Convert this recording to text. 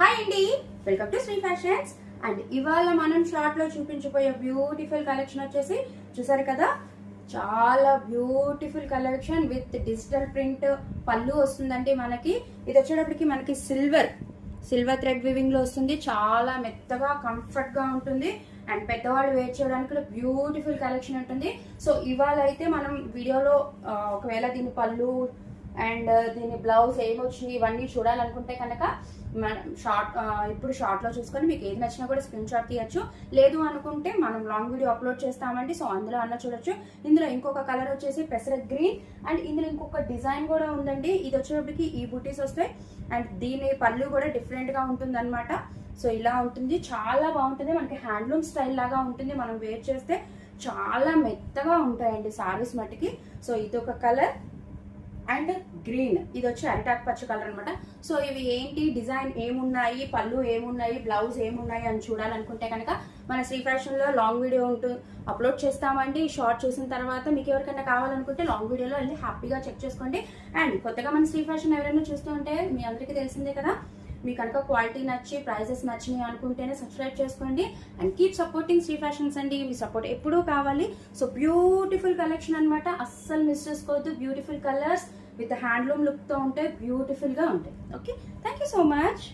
Hi అండి welcome to Sri fashions and ఇవాళ మనం షార్ట్లో చూపించబోయే బ్యూటిఫుల్ కలెక్షన్ వచ్చేసి చూసారు కదా? చాలా beautiful collection with digital print పళ్ళు వస్తుందండి మనకి. ఇది వచ్చేటప్పటికి మనకి సిల్వర్ సిల్వర్ థ్రెడ్ వివింగ్లో వస్తుంది. చాలా మెత్తగా కంఫర్ట్గా ఉంటుంది. అండ్ పెద్దవాళ్ళు వేర్ చేయడానికి కూడా బ్యూటిఫుల్ కలెక్షన్ ఉంటుంది. సో ఇవాళ అయితే మనం వీడియోలో ఒకవేళ దీని పళ్ళు అండ్ uh, దీని బ్లౌజ్ ఏమొచ్చింది ఇవన్నీ చూడాలనుకుంటే కనుక మనం షార్ట్ uh, ఇప్పుడు షార్ట్లో చూసుకొని మీకు ఏది నచ్చినా కూడా స్క్రీన్ షాట్ తీయచ్చు. లేదు అనుకుంటే మనం లాంగ్ వీడియో అప్లోడ్ చేస్తామండి సో అందులో అన్న చూడొచ్చు. ఇందులో ఇంకొక కలర్ వచ్చేసి పెసర గ్రీన్ అండ్ ఇందులో ఇంకొక డిజైన్ కూడా ఉందండి. ఇది వచ్చేటప్పటికి ఈ బుటీస్ వస్తాయి. అండ్ దీని పళ్ళు కూడా డిఫరెంట్గా ఉంటుంది అనమాట సో ఇలా ఉంటుంది. చాలా బాగుంటుంది. మనకి హ్యాండ్లూమ్ స్టైల్ లాగా ఉంటుంది. మనం వేర్ చేస్తే చాలా మెత్తగా ఉంటాయండి సారీస్ మట్టికి. సో ఇది ఒక కలర్. And green. ఇది వచ్చి అరిటాక్ పచ్చ కలర్ అనమాట సో ఇవి ఏంటి? డిజైన్ ఏమున్నాయి? పళ్ళు ఏమున్నాయి? బ్లౌజ్ ఏమున్నాయి అని చూడాలనుకుంటే కనుక మన శ్రీ ఫ్యాషన్లో లాంగ్ వీడియో ఉంటూ అప్లోడ్ చేస్తామండి. షార్ట్ చూసిన తర్వాత మీకు ఎవరికైనా కావాలనుకుంటే లాంగ్ వీడియోలో వెళ్ళి హ్యాపీగా చెక్ చేసుకోండి. అండ్ కొత్తగా మన శ్రీ ఫ్యాషన్ ఎవరైనా చూస్తూ ఉంటే మీ అందరికీ తెలిసిందే కదా. మీ కనుక క్వాలిటీ నచ్చి ప్రైజెస్ నచ్చినాయి అనుకుంటేనే సబ్స్క్రైబ్ చేసుకోండి. And keep supporting Sri fashions అండి. మీ సపోర్ట్ ఎప్పుడూ కావాలి. సో బ్యూటిఫుల్ కలెక్షన్ అన్నమాట. అస్సలు మిస్ చేసుకోవద్దు. బ్యూటిఫుల్ కలర్స్ విత్ హ్యాండ్లూమ్ లుక్తో ఉంటే బ్యూటిఫుల్గా ఉంటాయి. Okay thank you so much